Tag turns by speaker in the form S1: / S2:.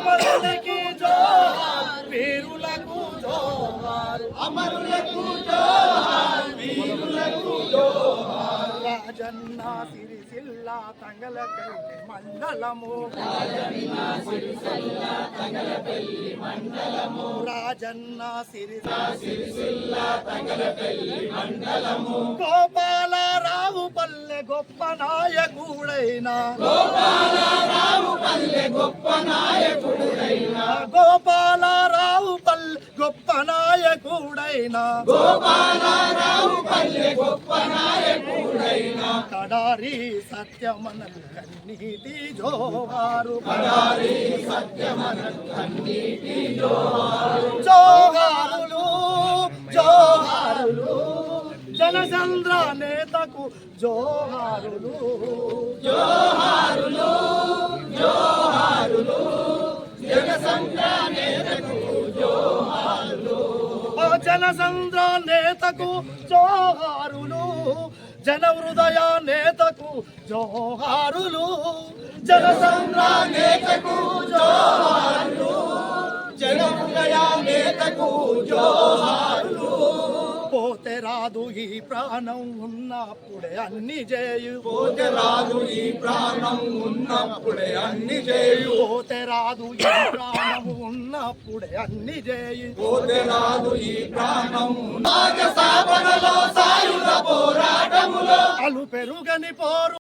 S1: అమరులకు జోహార్ వీరులకు జోహార్. అమరులకు జోహార్ వీరులకు జోహార్. రాజన్న సిరిసిల్ల తంగలపల్లి మండలము రాజన్న సిరిసిల్ల తంగలపల్లి మండలము. రాజన్న సిరిసిల్ల తంగలపల్లి మండలము గోపాలరావు పల్లె గొప్ప నాయకుడైన. గోపాలరావు నాయకుడైన. గోపాలరావు పల్లె గొప్ప నాయకుడైన. కడారి సత్యమన కన్నీటి జోహారు కడారి సత్యమన కన్నీటి జోహారు జోహారులు జోహారులు. జనచంద్ర నేతకు జోహారులు. ఓ జనసంద్ర నేతకు జోహారులు జన హృదయ నేతకు జోహారులు జనసంద్ర నేతకు జోహారులు జన హృదయ నేతకు జోహారులు. పోతే రాదు ఈ ప్రాణం ఉన్నప్పుడే అన్ని చేయు. పోతే రాదు ఈ ప్రాణం ఉన్నప్పుడే అన్ని చేయు. పోతే రాదు ఈ ప్రాణం ఉన్నప్పుడే అన్ని చేయు. పోతే రాదు ఈ ప్రాణం సాగుల పోరాటములో అలు పెరుగని పోరు